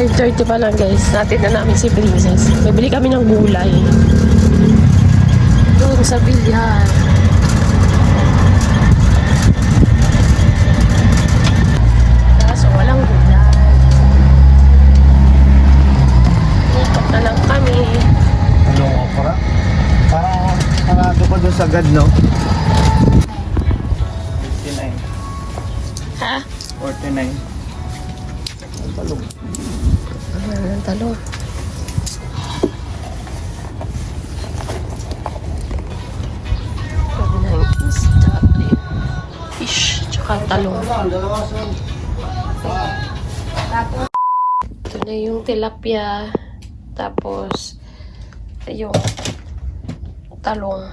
5.30 pa lang guys. Natin na namin si Princess. Bibili kami ng gulay. Doon sa bilyan. Kaso walang gulay. Ikot na lang kami. Ano nga para? Parang pangato pa doon sa gad, no? Fish, tsaka talong. Ito na yung tilapia. Tapos, yung talong.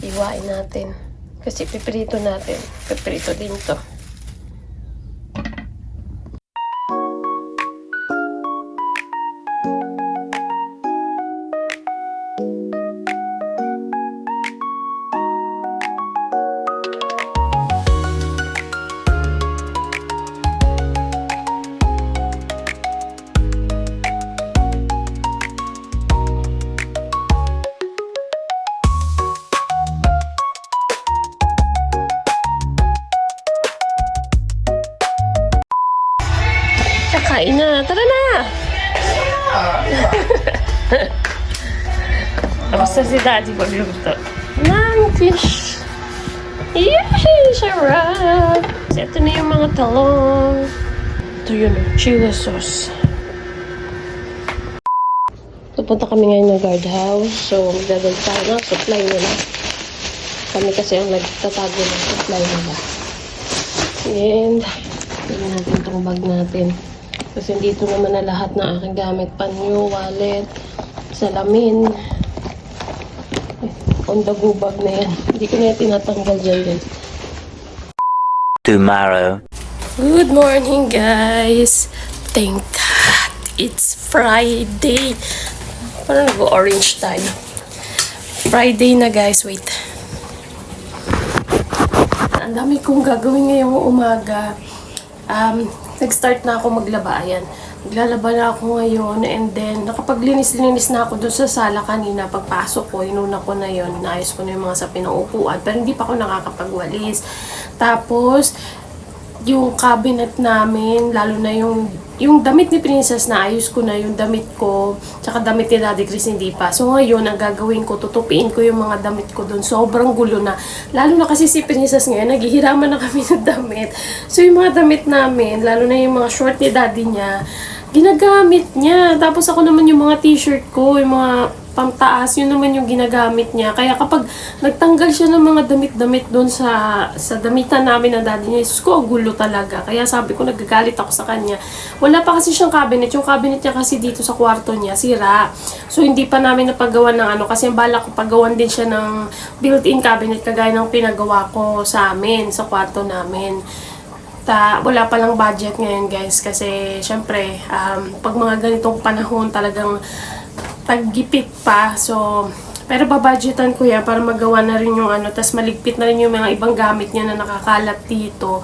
Iwain natin. Kasi piprito natin. Piprito din to. Kakain na. Tara na! Kamusta si Daddy pagluluto? Ng fish! Yay! Sarap! Ito na yung mga talong. Ito yun, chili sauce. Pupunta kami ngayon ng guardhouse. So, magdadal tayo ng supply nila. Kami kasi ang nagtatago ng supply nila. And, tingnan natin itong bag natin. Kasi dito naman na lahat ng aking gamit. Panyo, wallet, salamin. Eh, On the go bag na yan. Hindi ko na yan tinatanggal dyan din. tomorrow. Good morning, guys. Thank God it's Friday. Parang nag-orange tayo. Friday na, guys. Wait. Ang dami kong gagawin ngayong umaga. Um, nag-start na ako maglaba. Ayan. Naglalaba na ako ngayon and then nakapaglinis-linis na ako doon sa sala kanina pagpasok ko, inuna ko na yon naayos ko na yung mga sa pinaupuan pero hindi pa ako nakakapagwalis. Tapos, yung cabinet namin, lalo na yung yung damit ni Princess na ayos ko na yung damit ko, tsaka damit ni Daddy Chris hindi pa. So ngayon, ang gagawin ko, tutupiin ko yung mga damit ko doon. Sobrang gulo na. Lalo na kasi si Princess ngayon, naghihiraman na kami ng damit. So yung mga damit namin, lalo na yung mga short ni Daddy niya, ginagamit niya. Tapos ako naman yung mga t-shirt ko, yung mga pamtaas, yun naman yung ginagamit niya. Kaya kapag nagtanggal siya ng mga damit-damit doon sa sa damitan namin ng daddy niya, Jesus ko, gulo talaga. Kaya sabi ko, nagagalit ako sa kanya. Wala pa kasi siyang cabinet. Yung cabinet niya kasi dito sa kwarto niya, sira. So, hindi pa namin napagawa ng ano. Kasi ang balak ko, paggawan din siya ng built-in cabinet kagaya ng pinagawa ko sa amin, sa kwarto namin ta wala pa lang budget ngayon guys kasi syempre um, pag mga ganitong panahon talagang taggipit pa. So pero babudgetan ko yan para magawa na rin yung ano tas maligpit na rin yung mga ibang gamit niya na nakakalat dito.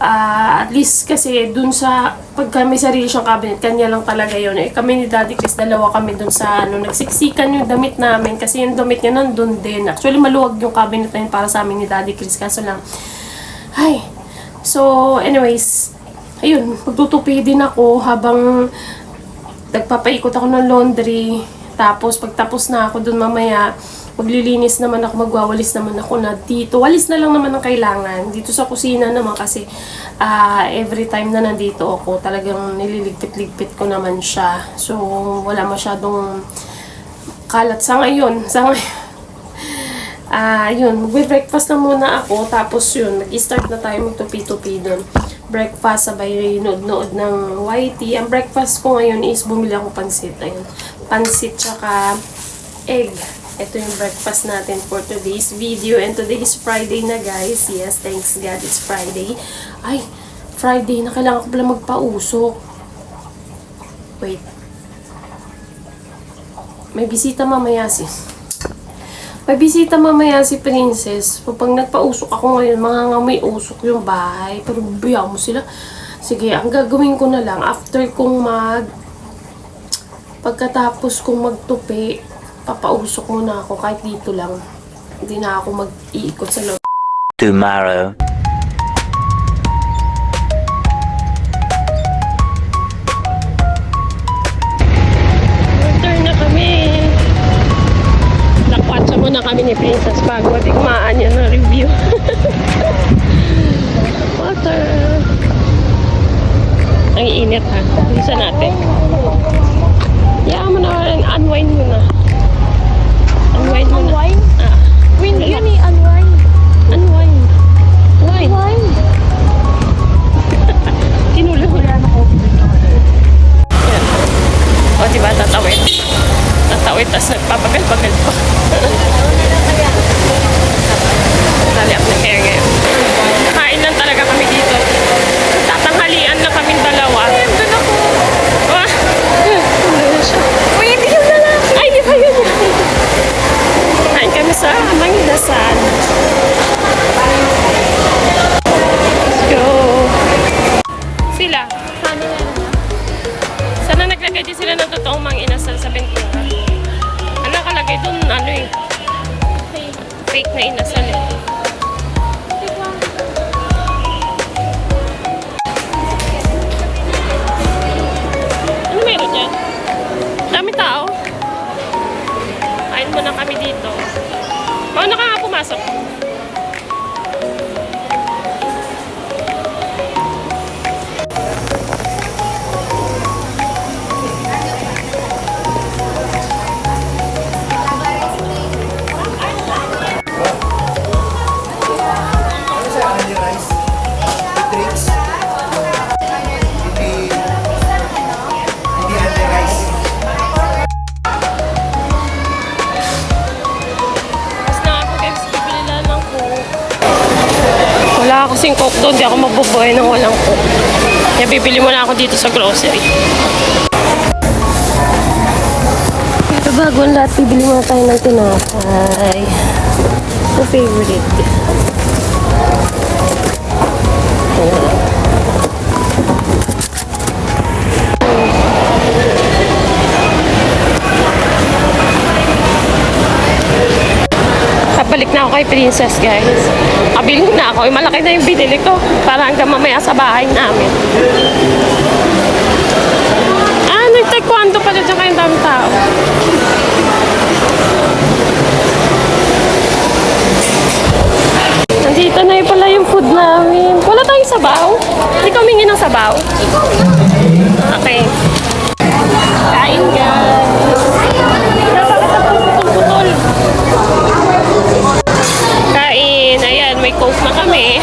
Ah, at least kasi dun sa pagka may sarili siyang cabinet kanya lang talaga yun. Eh kami ni Daddy Chris dalawa kami dun sa ano nagsiksikan yung damit namin kasi yung damit niya nandun din. Actually maluwag yung cabinet na yun para sa amin ni Daddy Chris kaso lang ay So, anyways, ayun, magtutupi din ako habang nagpapaikot ako ng laundry. Tapos, pagtapos na ako dun mamaya, maglilinis naman ako, magwawalis naman ako na dito. Walis na lang naman ang kailangan. Dito sa kusina naman kasi ah, every time na nandito ako, talagang nililigpit-ligpit ko naman siya. So, wala masyadong kalat sa ngayon. Sa ngayon, Ah, yun, magbe-breakfast na muna ako, tapos yun, mag-start na tayo magtupi-tupi doon. Breakfast, sabay nood-nood ng YT. Ang breakfast ko ngayon is bumili ako pansit. Ayun, pansit tsaka egg. Ito yung breakfast natin for today's video. And today is Friday na guys. Yes, thanks God, it's Friday. Ay, Friday na kailangan ko pala magpausok. Wait. May bisita mamaya sis. May bisita mamaya si Princess. Pag nagpausok ako ngayon, mga nga may usok yung bahay. Pero biya mo sila. Sige, ang gagawin ko na lang, after kong mag... Pagkatapos kong magtupi, papausok muna ako kahit dito lang. Hindi na ako mag-iikot sa loob. tomorrow. Ni Princess bago matikmaan niya ng review. Water. Ang init ha. Bisa natin. Yeah, mo na. Unwind mo na. Unwind mo na. Unwind? Ah. Yun eh, unwind. Unwind. Wind. Unwind. Fake na inasal eh. Ano meron dyan? Dami tao. Kain muna kami dito. Mauna ka nga pumasok. Wala ako kasing coke doon, di ako mabubuhay ng walang coke. Kaya bibili muna ako dito sa grocery. Pero bago ang lahat, bibili muna tayo ng tinapay. Ito favorite. Ayan. Pabalik na ako kay Princess, guys. Kabili na ako. Malaki na yung binili ko. Para hanggang mamaya sa bahay namin. Ah, nag-taekwondo pala dyan kayong dami tao. Nandito na yung pala yung food namin. Wala tayong sabaw. Hindi kami ng sabaw. Okay. Kain, guys. Coke na kami.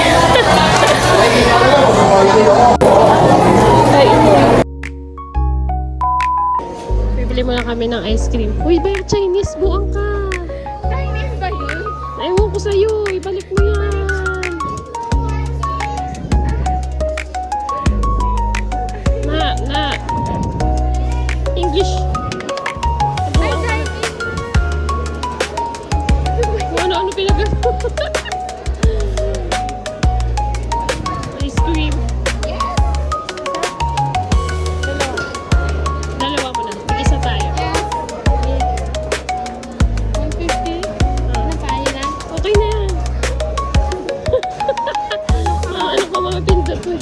Bibili mo na kami ng ice cream. Uy, ba yung Chinese? Buang ka. Chinese ba yun? Ewan ko sa'yo. Ibalik mo yan. Na, na. English. Chinese. Kung ano-ano pinag-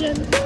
Asian.